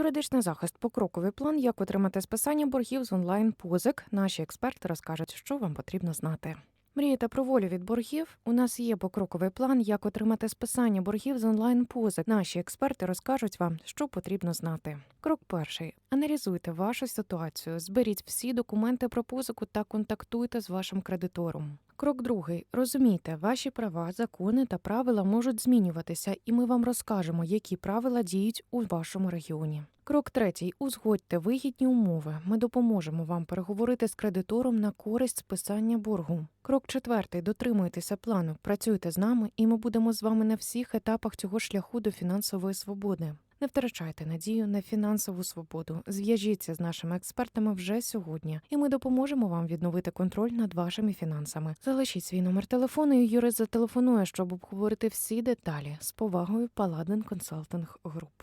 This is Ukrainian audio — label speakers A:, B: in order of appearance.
A: Юридичний захист покроковий план, як отримати списання боргів з онлайн позик. Наші експерти розкажуть, що вам потрібно знати. Мрієте про волю від боргів? У нас є покроковий план, як отримати списання боргів з онлайн позик. Наші експерти розкажуть вам, що потрібно знати. Крок перший: аналізуйте вашу ситуацію, зберіть всі документи про позику та контактуйте з вашим кредитором. Крок другий: розумійте, ваші права, закони та правила можуть змінюватися, і ми вам розкажемо, які правила діють у вашому регіоні. Крок третій: узгодьте вигідні умови. Ми допоможемо вам переговорити з кредитором на користь списання боргу. Крок четвертий: дотримуйтеся плану, працюйте з нами, і ми будемо з вами на всіх етапах цього шляху до фінансової свободи. Не втрачайте надію на фінансову свободу. Зв'яжіться з нашими експертами вже сьогодні, і ми допоможемо вам відновити контроль над вашими фінансами. Залишіть свій номер телефону, і юрист зателефонує, щоб обговорити всі деталі з повагою Паладин Консалтинг Груп.